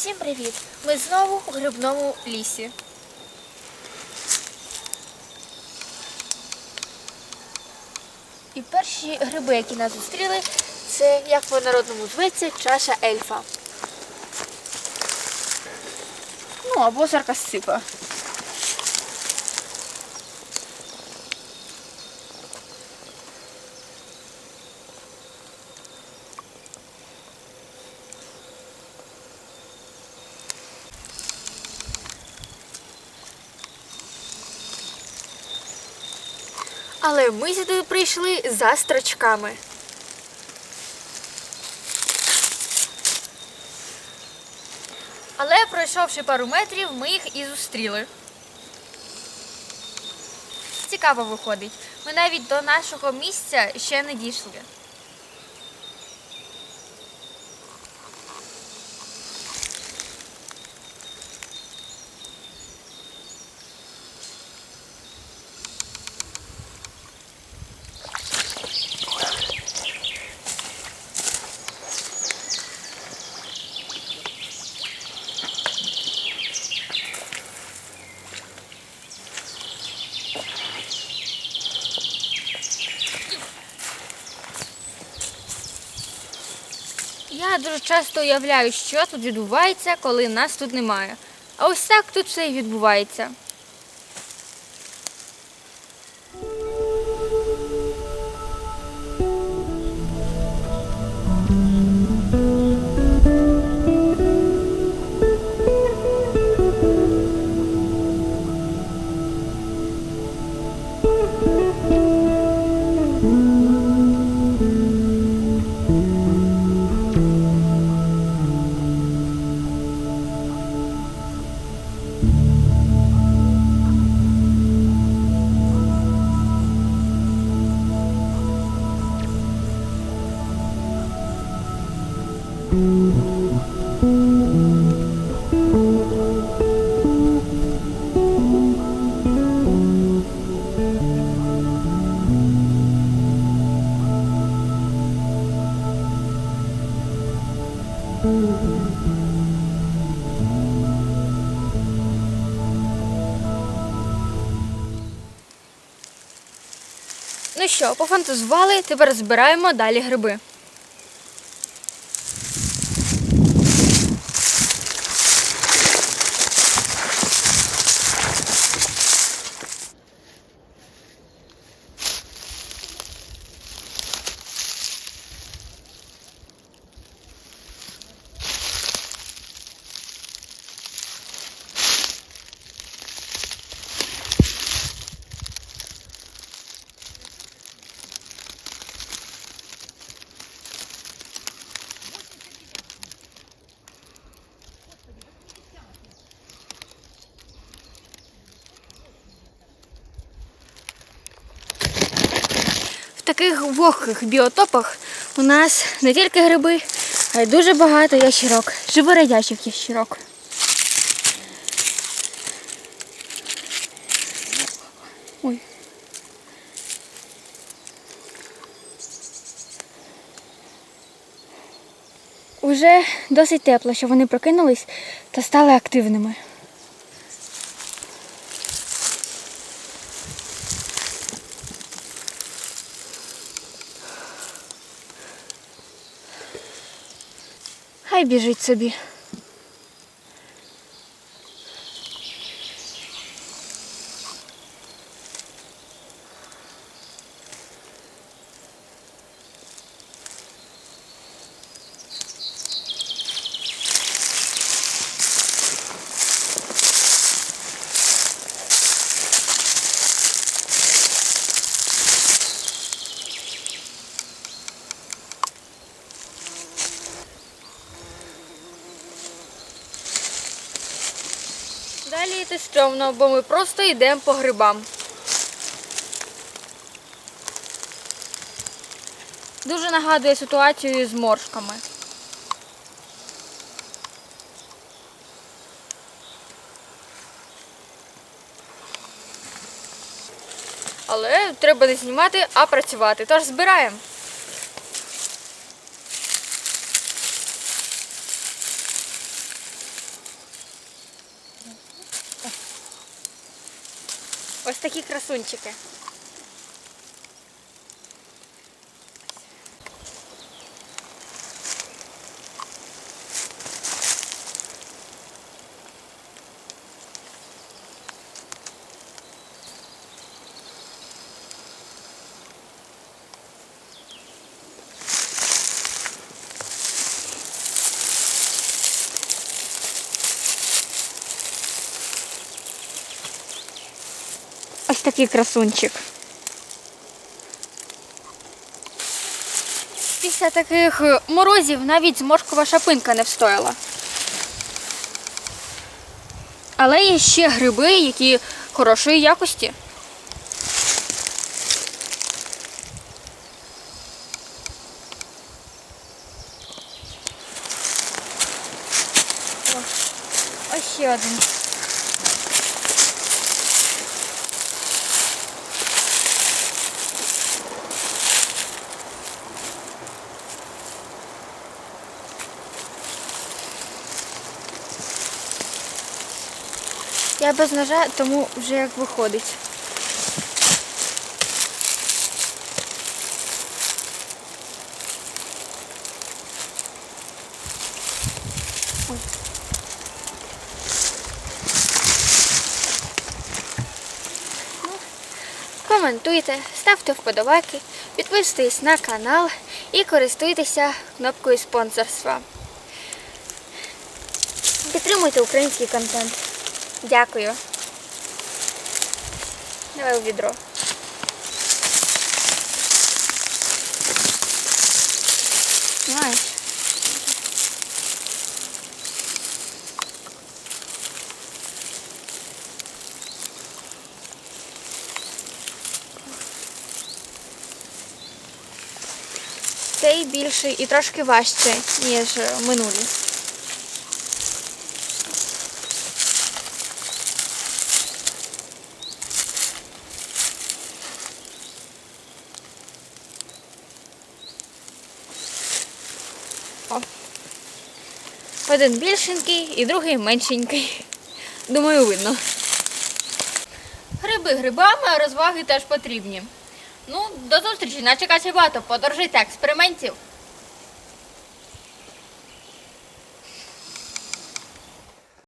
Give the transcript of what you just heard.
Всім привіт! Ми знову у грибному лісі. І перші гриби, які нас зустріли, це як по народному зветься чаша ельфа. Ну або саркасципа. Але ми сюди прийшли за строчками. Але пройшовши пару метрів, ми їх і зустріли. Цікаво виходить. Ми навіть до нашого місця ще не дійшли. Я дуже часто уявляю, що тут відбувається, коли нас тут немає. А ось так тут все і відбувається. Ну що, пофантазували, тепер збираємо далі гриби. Таких вогких біотопах у нас не тільки гриби, а й дуже багато ящерок, живородячих ящерок. Ой. Уже досить тепло, що вони прокинулись та стали активними. Біжить собі. Йти стрьомно, бо ми просто йдемо по грибам. Дуже нагадує ситуацію з моршками. Але треба не знімати, а працювати. Тож збираємо. Такі красунчики. Ось такий красунчик. Після таких морозів навіть зморшкова шапинка не встояла. Але є ще гриби, які хорошої якості. Ось ще один. Я без ножа, тому вже як виходить. Коментуйте, ставте вподобайки, підписуйтесь на канал і користуйтеся кнопкою спонсорства. Підтримуйте український контент. Дякую. Давай у відро. Знаєш. Цей більший і трошки важче, ніж минулі. Один більшенький і другий меншенький. Думаю, видно. Гриби грибами, а розваги теж потрібні. Ну, до зустрічі, наче багато подорожуйте експериментів.